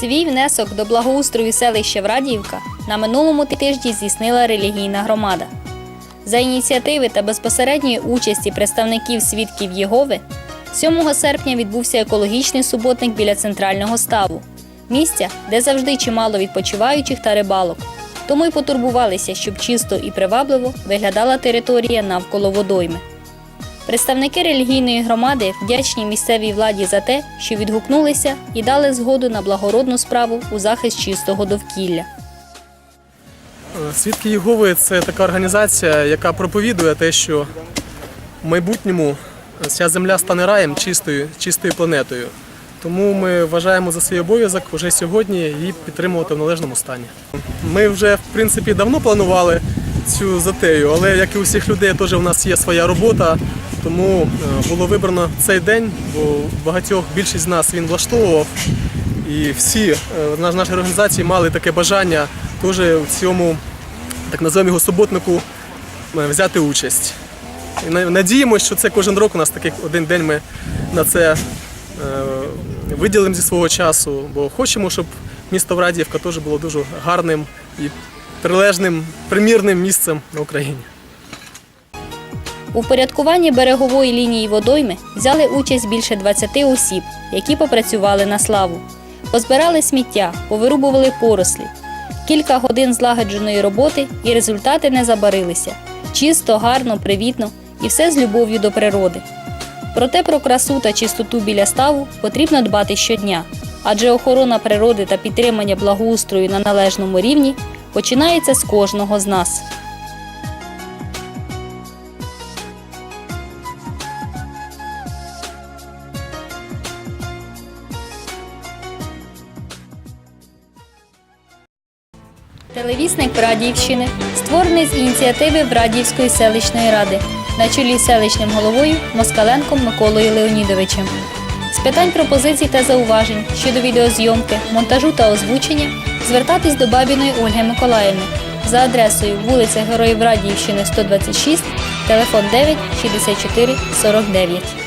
Свій внесок до благоустрою селища Врадіївка на минулому тижні здійснила релігійна громада. За ініціативи та безпосередньої участі представників свідків Єгови 7 серпня відбувся екологічний суботник біля центрального ставу, місця, де завжди чимало відпочиваючих та рибалок. Тому й потурбувалися, щоб чисто і привабливо виглядала територія навколо водойми. Представники релігійної громади вдячні місцевій владі за те, що відгукнулися і дали згоду на благородну справу у захист чистого довкілля. Свідки Єгови це така організація, яка проповідує те, що в майбутньому ця земля стане раєм чистою, чистою планетою. Тому ми вважаємо за свій обов'язок вже сьогодні її підтримувати в належному стані. Ми вже в принципі давно планували цю затею, але як і у всіх людей, теж у нас є своя робота. Тому е, було вибрано цей день, бо багатьох більшість з нас він влаштовував. І всі е, наш- наші організації мали таке бажання теж в цьому, так називаємо його суботнику, е, взяти участь. І надіємося, що це кожен рік у нас такий один день ми на це виділимо зі свого часу, бо хочемо, щоб місто Врадіївка теж було дуже гарним і прилежним, примірним місцем на Україні. У впорядкуванні берегової лінії водойми взяли участь більше 20 осіб, які попрацювали на славу. Позбирали сміття, повирубували порослі. Кілька годин злагодженої роботи і результати не забарилися. Чисто, гарно, привітно і все з любов'ю до природи. Проте про красу та чистоту біля ставу потрібно дбати щодня, адже охорона природи та підтримання благоустрою на належному рівні починається з кожного з нас. Телевісник Врадіївщини створений з ініціативи Врадіївської селищної ради на чолі з селищним головою Москаленком Миколою Леонідовичем. Питань пропозицій та зауважень щодо відеозйомки, монтажу та озвучення звертатись до Бабіної Ольги Миколаївни за адресою вулиця Героїв Радіївщини 126, телефон 9 64 49.